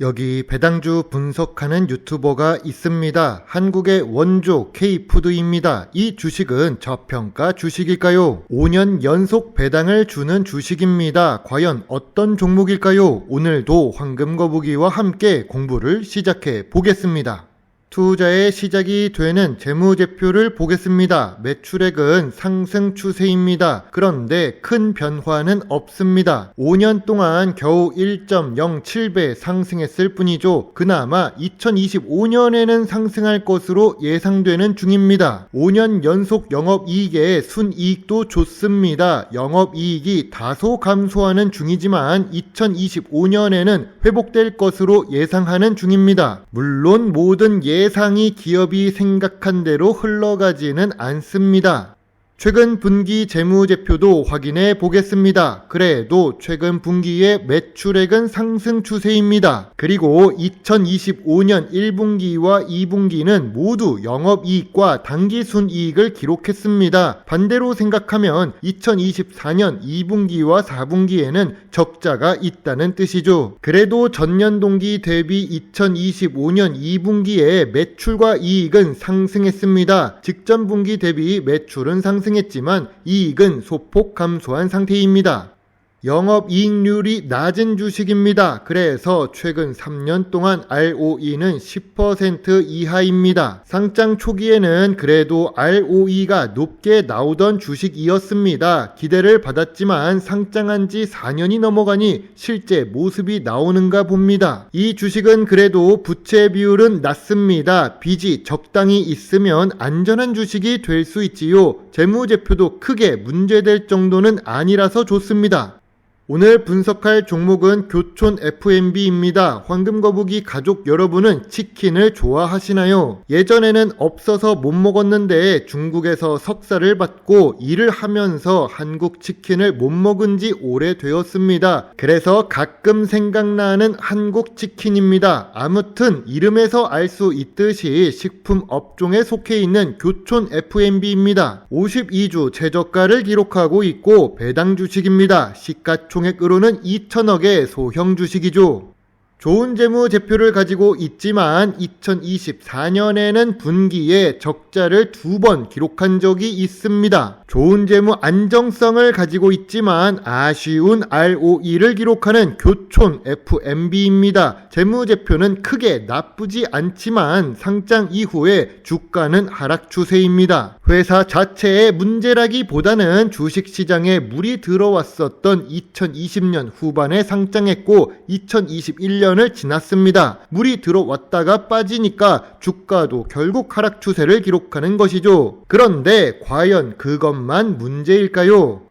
여기 배당주 분석하는 유튜버가 있습니다. 한국의 원조 K푸드입니다. 이 주식은 저평가 주식일까요? 5년 연속 배당을 주는 주식입니다. 과연 어떤 종목일까요? 오늘도 황금 거북이와 함께 공부를 시작해 보겠습니다. 투자의 시작이 되는 재무제표를 보겠습니다. 매출액은 상승 추세입니다. 그런데 큰 변화는 없습니다. 5년 동안 겨우 1.07배 상승했을 뿐이죠. 그나마 2025년에는 상승할 것으로 예상되는 중입니다. 5년 연속 영업이익의 순이익도 좋습니다. 영업이익이 다소 감소하는 중이지만 2025년에는 회복될 것으로 예상하는 중입니다. 물론 모든 예 예상이 기업이 생각한 대로 흘러가지는 않습니다. 최근 분기 재무제표도 확인해 보겠습니다. 그래도 최근 분기의 매출액은 상승 추세입니다. 그리고 2025년 1분기와 2분기는 모두 영업이익과 당기순이익을 기록했습니다. 반대로 생각하면 2024년 2분기와 4분기에는 적자가 있다는 뜻이죠. 그래도 전년 동기 대비 2025년 2분기에 매출과 이익은 상승했습니다. 직전 분기 대비 매출은 상승 상승했지만 이익은 소폭 감소한 상태입니다. 영업이익률이 낮은 주식입니다. 그래서 최근 3년 동안 ROE는 10% 이하입니다. 상장 초기에는 그래도 ROE가 높게 나오던 주식이었습니다. 기대를 받았지만 상장한 지 4년이 넘어가니 실제 모습이 나오는가 봅니다. 이 주식은 그래도 부채 비율은 낮습니다. 빚이 적당히 있으면 안전한 주식이 될 수 있지요. 재무제표도 크게 문제될 정도는 아니라서 좋습니다. 오늘 분석할 종목은 교촌 F&B입니다. 황금거북이 가족 여러분은 치킨을 좋아하시나요? 예전에는 없어서 못 먹었는데 중국에서 석사를 받고 일을 하면서 한국 치킨을 못 먹은 지 오래되었습니다. 그래서 가끔 생각나는 한국 치킨입니다. 아무튼 이름에서 알 수 있듯이 식품 업종에 속해 있는 교촌 F&B입니다. 52주 최저가를 기록하고 있고 배당 주식입니다. 시가총 총액으로는 2천억의 소형 주식이죠. 좋은 재무 제표를 가지고 있지만 2024년에는 분기에 적자를 두 번 기록한 적이 있습니다. 좋은 재무 안정성을 가지고 있지만 아쉬운 ROE를 기록하는 교촌 FMB입니다. 재무제표는 크게 나쁘지 않지만 상장 이후에 주가는 하락 추세입니다. 회사 자체의 문제라기보다는 주식시장에 물이 들어왔었던 2020년 후반에 상장했고 2021년을 지났습니다. 물이 들어왔다가 빠지니까 주가도 결국 하락 추세를 기록하는 것이죠. 그런데 과연 그것 만 문제일까요?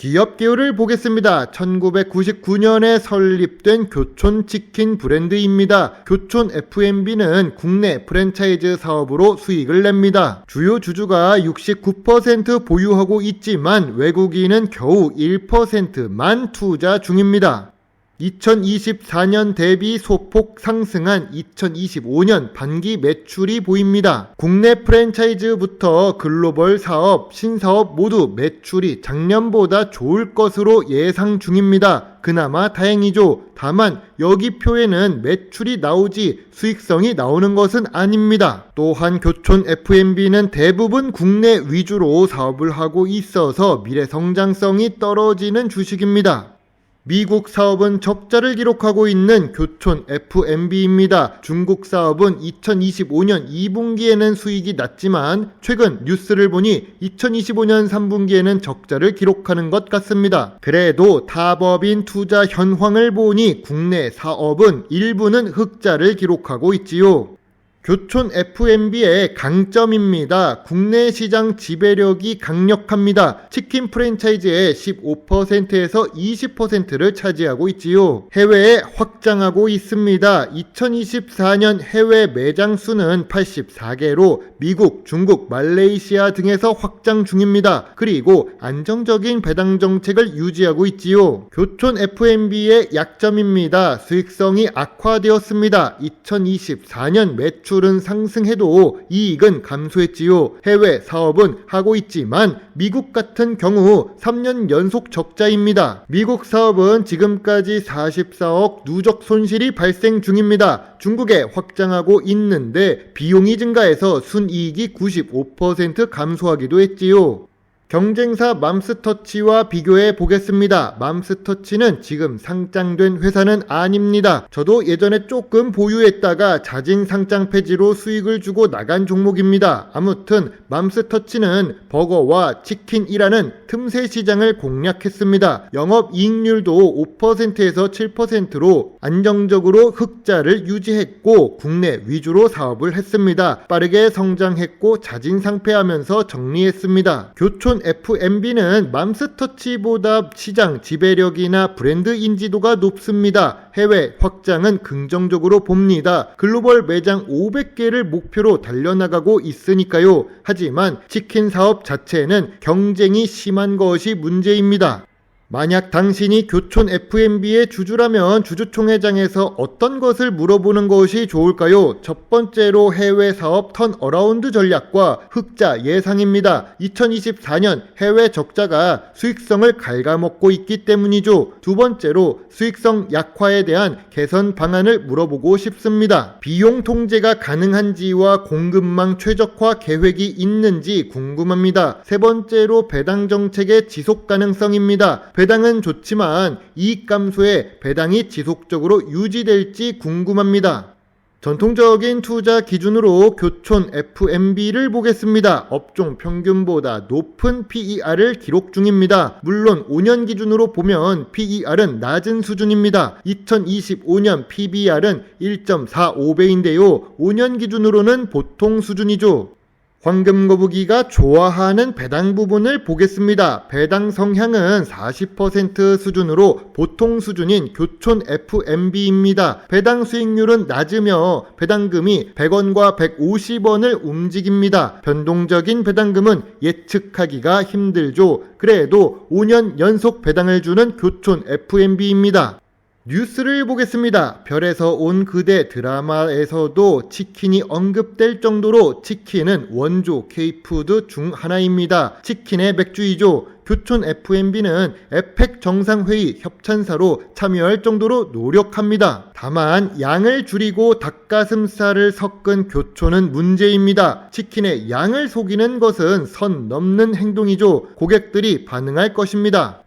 기업 기호를 보겠습니다. 1999년에 설립된 교촌 치킨 브랜드입니다. 교촌 F&B는 국내 프랜차이즈 사업으로 수익을 냅니다. 주요 주주가 69% 보유하고 있지만 외국인은 겨우 1%만 투자 중입니다. 2024년 대비 소폭 상승한 2025년 반기 매출이 보입니다. 국내 프랜차이즈부터 글로벌 사업, 신사업 모두 매출이 작년보다 좋을 것으로 예상 중입니다. 그나마 다행이죠. 다만 여기 표에는 매출이 나오지 수익성이 나오는 것은 아닙니다. 또한 교촌 F&B는 대부분 국내 위주로 사업을 하고 있어서 미래 성장성이 떨어지는 주식입니다. 미국 사업은 적자를 기록하고 있는 교촌 FMB입니다. 중국 사업은 2025년 2분기에는 수익이 났지만 최근 뉴스를 보니 2025년 3분기에는 적자를 기록하는 것 같습니다. 그래도 타법인 투자 현황을 보니 국내 사업은 일부는 흑자를 기록하고 있지요. 교촌 F&B의 강점입니다. 국내 시장 지배력이 강력합니다. 치킨 프랜차이즈의 15%에서 20%를 차지하고 있지요. 해외에 확장하고 있습니다. 2024년 해외 매장 수는 84개로 미국, 중국, 말레이시아 등에서 확장 중입니다. 그리고 안정적인 배당 정책을 유지하고 있지요. 교촌 F&B의 약점입니다. 수익성이 악화되었습니다. 2024년 매출 매출은 상승해도 이익은 감소했지요. 해외 사업은 하고 있지만 미국 같은 경우 3년 연속 적자입니다. 미국 사업은 지금까지 44억 누적 손실이 발생 중입니다. 중국에 확장하고 있는데 비용이 증가해서 순이익이 95% 감소하기도 했지요. 경쟁사 맘스터치와 비교해 보겠습니다. 맘스터치는 지금 상장된 회사는 아닙니다. 저도 예전에 조금 보유했다가 자진 상장 폐지로 수익을 주고 나간 종목입니다. 아무튼 맘스터치는 버거와 치킨이라는 틈새 시장을 공략했습니다. 영업 이익률도 5%에서 7%로 안정적으로 흑자를 유지했고 국내 위주로 사업을 했습니다. 빠르게 성장했고 자진 상폐하면서 정리했습니다. 교촌 FMB는 맘스터치보다 시장 지배력이나 브랜드 인지도가 높습니다. 해외 확장은 긍정적으로 봅니다. 글로벌 매장 500개를 목표로 달려나가고 있으니까요. 하지만 치킨 사업 자체는 경쟁이 심한 것이 문제입니다. 만약 당신이 교촌 F&B의 주주라면 주주총회장에서 어떤 것을 물어보는 것이 좋을까요? 첫 번째로 해외 사업 턴 어라운드 전략과 흑자 예상입니다. 2024년 해외 적자가 수익성을 갉아먹고 있기 때문이죠. 두 번째로 수익성 약화에 대한 개선 방안을 물어보고 싶습니다. 비용 통제가 가능한지와 공급망 최적화 계획이 있는지 궁금합니다. 세 번째로 배당 정책의 지속 가능성입니다. 배당은 좋지만 이익 감소에 배당이 지속적으로 유지될지 궁금합니다. 전통적인 투자 기준으로 교촌 FMB를 보겠습니다. 업종 평균보다 높은 PER을 기록 중입니다. 물론 5년 기준으로 보면 PER은 낮은 수준입니다. 2025년 PBR은 1.45배인데요. 5년 기준으로는 보통 수준이죠. 황금 거북이가 좋아하는 배당 부분을 보겠습니다. 배당 성향은 40% 수준으로 보통 수준인 교촌 FMB입니다. 배당 수익률은 낮으며 배당금이 100원과 150원을 움직입니다. 변동적인 배당금은 예측하기가 힘들죠. 그래도 5년 연속 배당을 주는 교촌 FMB입니다. 뉴스를 보겠습니다. 별에서 온 그대 드라마에서도 치킨이 언급될 정도로 치킨은 원조 K푸드 중 하나입니다. 치킨의 맥주이죠. 교촌 FMB는 에펙 정상회의 협찬사로 참여할 정도로 노력합니다. 다만 양을 줄이고 닭가슴살을 섞은 교촌은 문제입니다. 치킨의 양을 속이는 것은 선 넘는 행동이죠. 고객들이 반응할 것입니다.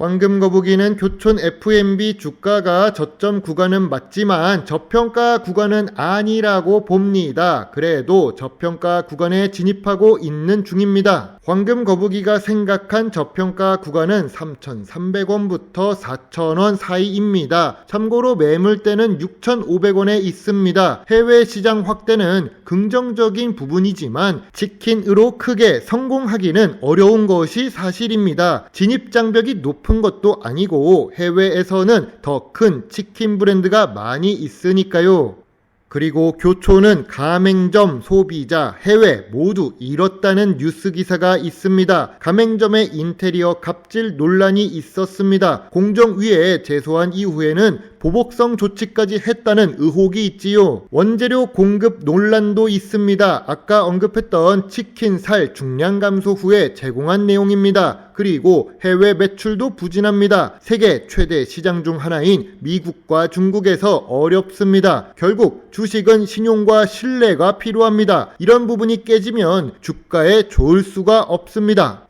황금 거북이는 교촌 FMB 주가가 저점 구간은 맞지만 저평가 구간은 아니라고 봅니다. 그래도 저평가 구간에 진입하고 있는 중입니다. 황금 거북이가 생각한 저평가 구간은 3,300원부터 4,000원 사이입니다. 참고로 매물대는 6,500원에 있습니다. 해외 시장 확대는 긍정적인 부분이지만 치킨으로 크게 성공하기는 어려운 것이 사실입니다. 진입 장벽이 높은 것도 아니고 해외에서는 더 큰 치킨 브랜드가 많이 있으니까요. 그리고 교촌은 가맹점, 소비자, 해외 모두 잃었다는 뉴스 기사가 있습니다. 가맹점의 인테리어 갑질 논란이 있었습니다. 공정 위에 제소한 이후에는 보복성 조치까지 했다는 의혹이 있지요. 원재료 공급 논란도 있습니다. 아까 언급했던 치킨 살 중량 감소 후에 제공한 내용입니다. 그리고 해외 매출도 부진합니다. 세계 최대 시장 중 하나인 미국과 중국에서 어렵습니다. 결국 주식은 신용과 신뢰가 필요합니다. 이런 부분이 깨지면 주가에 좋을 수가 없습니다.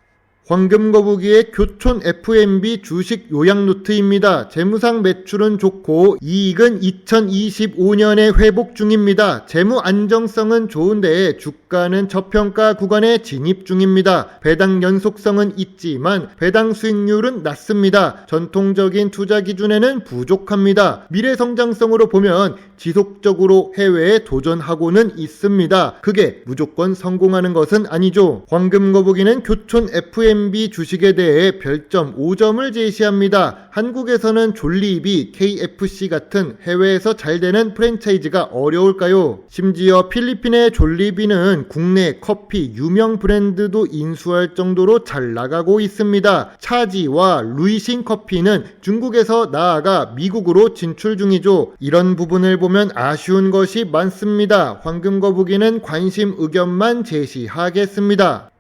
황금거북이의 교촌 FMB 주식 요약 노트입니다. 재무상 매출은 좋고 이익은 2025년에 회복 중입니다. 재무 안정성은 좋은데 주가는 저평가 구간에 진입 중입니다. 배당 연속성은 있지만 배당 수익률은 낮습니다. 전통적인 투자 기준에는 부족합니다. 미래 성장성으로 보면 지속적으로 해외에 도전하고는 있습니다. 그게 무조건 성공하는 것은 아니죠. 황금거북이는 교촌 FM F&B 주식에 대해 별점 5점을 제시합니다. 한국에서는 졸리비, KFC 같은 해외에서 잘 되는 프랜차이즈가 어려울까요? 심지어 필리핀의 졸리비는 국내 커피 유명 브랜드도 인수할 정도로 잘 나가고 있습니다. 차지와 루이싱 커피는 중국에서 나아가 미국으로 진출 중이죠. 이런 부분을 보면 아쉬운 것이 많습니다. 황금거북이는 관심 의견만 제시하겠습니다.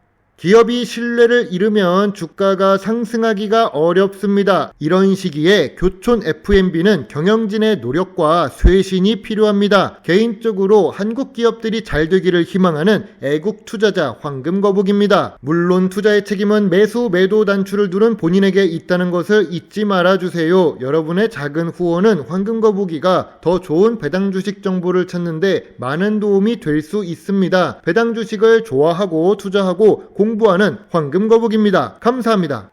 기업이 신뢰를 잃으면 주가가 상승하기가 어렵습니다. 이런 시기에 교촌 F&B는 경영진의 노력과 쇄신이 필요합니다. 개인적으로 한국 기업들이 잘 되기를 희망하는 애국 투자자 황금거북입니다. 물론 투자의 책임은 매수 매도 단추를 두른 본인에게 있다는 것을 잊지 말아주세요. 여러분의 작은 후원은 황금거북이가 더 좋은 배당 주식 정보를 찾는데 많은 도움이 될 수 있습니다. 배당 주식을 좋아하고 투자하고 공부하는 황금거북입니다. 감사합니다.